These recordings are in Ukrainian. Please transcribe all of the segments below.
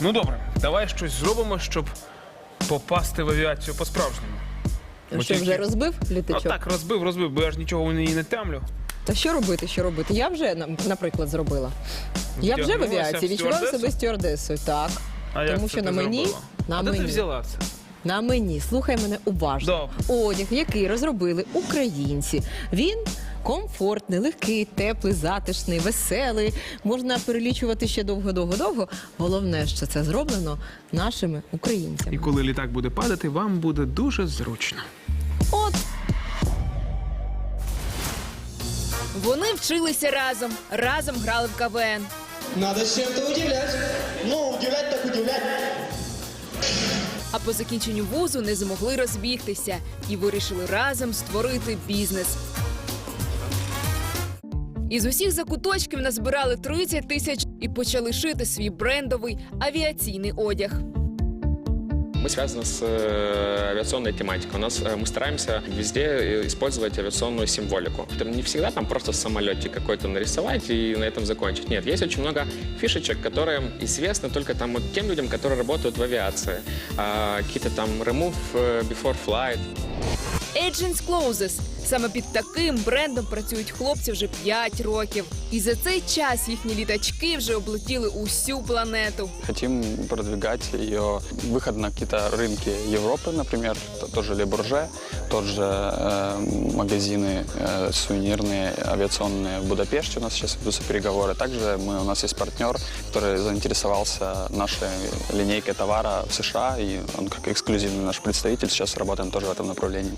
Ну добре, давай щось зробимо, щоб попасти в авіацію по-справжньому. Бо Що тільки- вже розбив Ну літачок? так, розбив, розбив, бо я ж нічого в неї не темлю. Та що робити? Що робити? Я вже на- наприклад зробила. Я вже в Вдягнулася авіації в відчуваю стюардесу? себе стюардесою. Так. А як Тому це що ти на мені, зробила? на а де ти мені. взяла це? На мені, слухай мене уважно. Одяг, який розробили українці. Він комфортний, легкий, теплий, затишний, веселий. Можна перелічувати ще довго-довго-довго. Головне, що це зроблено нашими українцями. І коли літак буде падати, вам буде дуже зручно. От Вони вчилися разом, разом грали в КВН. Надо чем-то удивлять. Ну, удивлять так удивлять. А по закінченню вузу не змогли розбігтися і вирішили разом створити бізнес. Із усіх закуточків назбирали 30 тисяч і почали шити свій брендовий авіаційний одяг. Мы связаны с э, авиационной тематикой. У нас э, мы стараемся везде э, использовать авиационную символику. Это не всегда там просто самолетик какой-то нарисовать и на этом закончить. Нет, есть очень много фишечек, которые известны только там вот тем людям, которые работают в авиации. А, Какие-то там remove э, before flight, Agents Closes. Саме під таким брендом працюють хлопці вже 5 років. І за цей час їхні літачки вже облетіли усю планету. Хотим продвигать ее выход на какие-то рынки Европы, например, т- тот же Le Bourget, тот же э, магазины э, сувенирные, авиационные в Будапеште. У нас сейчас ведутся переговоры. Также мы, у нас есть партнер, который заинтересовался нашей линейкой товара в США, и он как эксклюзивный наш представитель. Сейчас работаем тоже в этом направлении.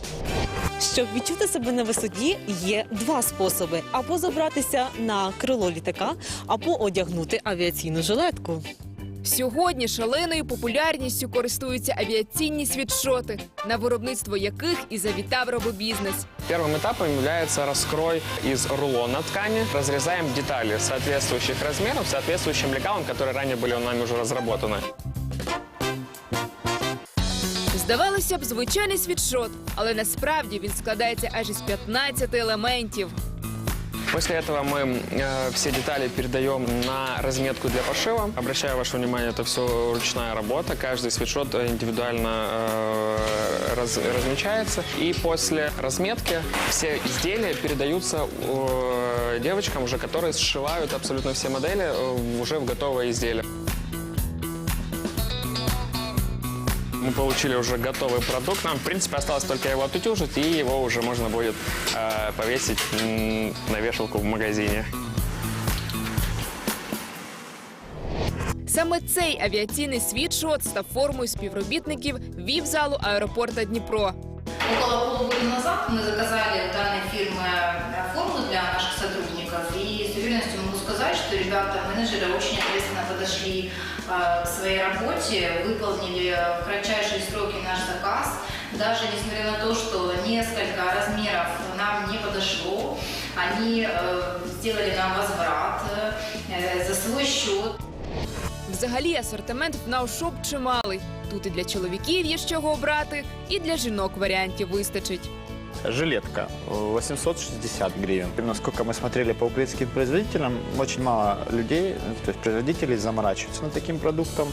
Щоб відчути себе на висоті, є два способи: або забратися на крило літака, або одягнути авіаційну жилетку. Сьогодні шаленою популярністю користуються авіаційні світшоти, на виробництво яких і завітав робобізнес. Первым этапом является раскрой из рулона ткани. Разрезаем детали соответствующих размеров, соответствующим лекалам, которые ранее были нами уже разработаны. Здавалося б, звичайний світшот, але насправді він складається аж із 15 елементів. После этого мы э, все детали передаем на разметку для пошива. Обращаю ваше внимание, это все ручная работа. Каждый свитшот э, индивидуально э, раз- размечается. И после разметки все изделия передаются э, девочкам, уже которые сшивают абсолютно все модели э, уже в готовое изделие. Мы получили уже готовый продукт. Нам, в принципе, осталось только его отутюжить, и его уже можно будет э, повесить м, на вешалку в магазине. Саме цей авіаційний світшот став формою співробітників вів залу аеропорта Дніпро. Около полугода назад мы заказали у данной фирмы э, форму для наших сотрудников. И с уверенностью могу сказать, что ребята, менеджеры очень ответственно подошли э, к своей работе, выполнили в кратчайшие сроки наш заказ. Даже несмотря на то, что несколько размеров нам не подошло, они э, сделали нам возврат э, за свой счет. Взагалі асортимент в наушоп чималий. Тут і для чоловіків є з чого обрати, і для жінок варіантів вистачить. Жилетка э, 860 гривен. Насколько мы смотрели по украинским производителям, очень мало людей, то есть производителей заморачиваются над таким продуктом.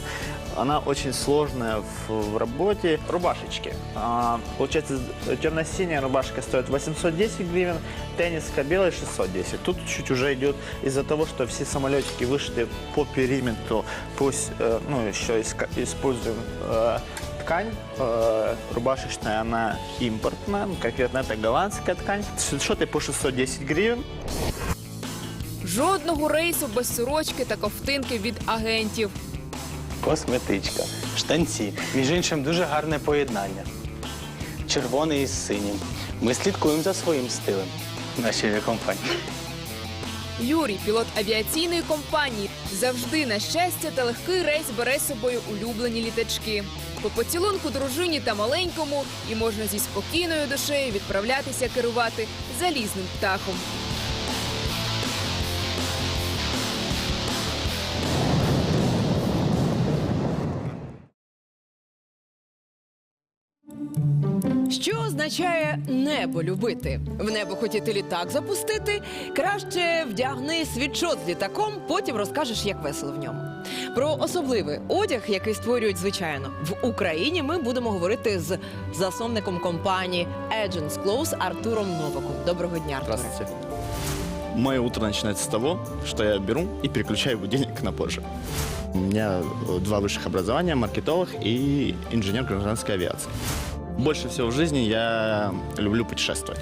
Она очень сложная в, в работе. Рубашечки. А, получается, темно-синяя рубашка стоит 810 гривен, тенниска белая 610. Тут чуть уже идет из-за того, что все самолетики вышиты по периметру, пусть, э, ну, еще используем э, ткань э, рубашечная, она импортная, ну, конкретно это голландская ткань. Свитшоты по 610 гривен. Жодного рейсу без сорочки та ковтинки від агентів. Косметичка, штанці. Між іншим, дуже гарне поєднання. Червоний із синім. Ми слідкуємо за своїм стилем в нашій компанії. Юрій, пілот авіаційної компанії, завжди на щастя та легкий рейс бере з собою улюблені літачки. По поцілунку дружині та маленькому, і можна зі спокійною душею відправлятися керувати залізним птахом. Що означає небо любити? В небо хотіти літак запустити? Краще вдягни світшот з літаком, потім розкажеш, як весело в ньому. Про особливий одяг, який створюють звичайно в Україні, ми будемо говорити з засновником компанії Agents Clothes Артуром Новаком. Доброго дня, Артуре. Здравствуйте. Мое утро начинается с того, что я беру и переключаю будильник на позже. У меня э, два высших образования, маркетолог и инженер гражданской авиации. Больше всего в жизни я люблю путешествовать.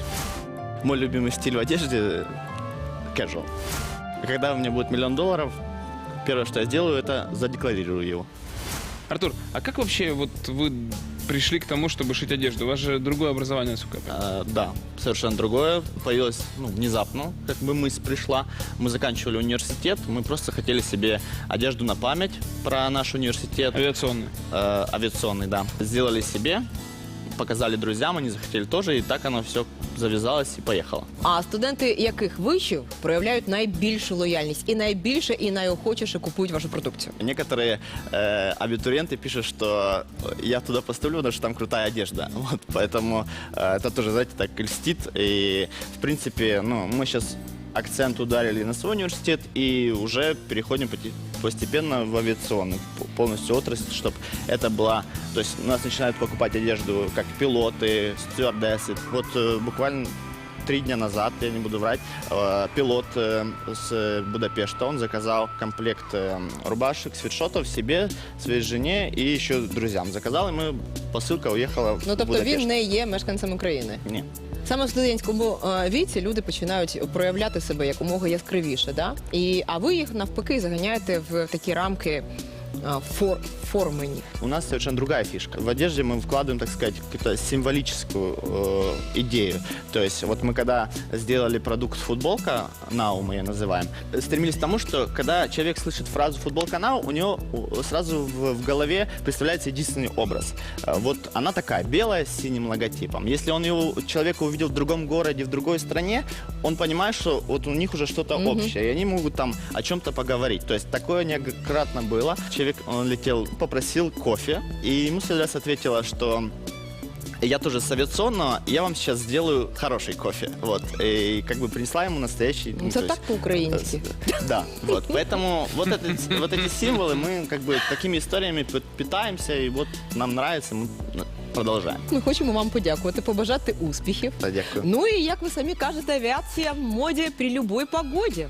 Мой любимый стиль в одежде – casual. Когда у меня будет миллион долларов, первое, что я сделаю, это задекларирую его. Артур, а как вообще вот вы пришли к тому, чтобы шить одежду? У вас же другое образование, насколько я понимаю. А, да, совершенно другое. Появилось ну, внезапно, как бы мысль пришла. Мы заканчивали университет, мы просто хотели себе одежду на память про наш университет. Авиационное. Э, авиационный, да. Сделали себе, показали друзьям, они захотели тоже, и так оно все завязалось и поехало. А студенти яких вишів проявляють найбільшу лояльність і найбільше і найохочіше купують вашу продукцію? Некоторые э, абитуриенты пишут, что я туда поступлю, потому что там крутая одежда. Вот, поэтому э, это тоже, знаете, так льстит. И, в принципе, ну, мы сейчас акцент ударили на свой университет и уже переходим поти- постепенно в авиационную п- полностью отрасль, чтобы это была... То есть у нас начинают покупать одежду как пилоты, стюардессы. Вот э, буквально три дня назад, я не буду врать, э, пилот э, с Будапешта, он заказал комплект э, рубашек, свитшотов себе, своей жене и еще друзьям. Заказал, и мы, посылка уехала в Ну тобто Будапешт. він не є мешканцем України. Ні. Саме в студентському е, віці люди починають проявляти себе якомога яскравіше, да? І, а ви їх навпаки заганяєте в такі рамки е, фор, формені. У нас совершенно другая фишка. В одежде мы вкладываем, так сказать, какую-то символическую э, идею. То есть вот мы когда сделали продукт футболка Now, мы ее называем, стремились к тому, что когда человек слышит фразу футболка Now, у него сразу в, в голове представляется единственный образ. Э, Вот она такая, белая с синим логотипом. Если он его человека увидел в другом городе, в другой стране, он понимает, что вот у них уже что-то общее, и они могут там о чем-то поговорить. То есть такое неоднократно было. Человек, он летел, попросил кофе, и ему стюардесса ответила, что я тоже с авиационного, я вам сейчас сделаю хороший кофе. Вот. И как бы принесла ему настоящий... ну, Це то так есть, по-українськи. да, вот, поэтому вот, это, вот эти символы мы как бы такими историями п- питаемся, и вот нам нравится, мы продолжаем. Ми хочемо вам подякувати, побажати успіхів. Да, Дякую. Ну і як ви самі кажете, авіація в моді при любой погоді.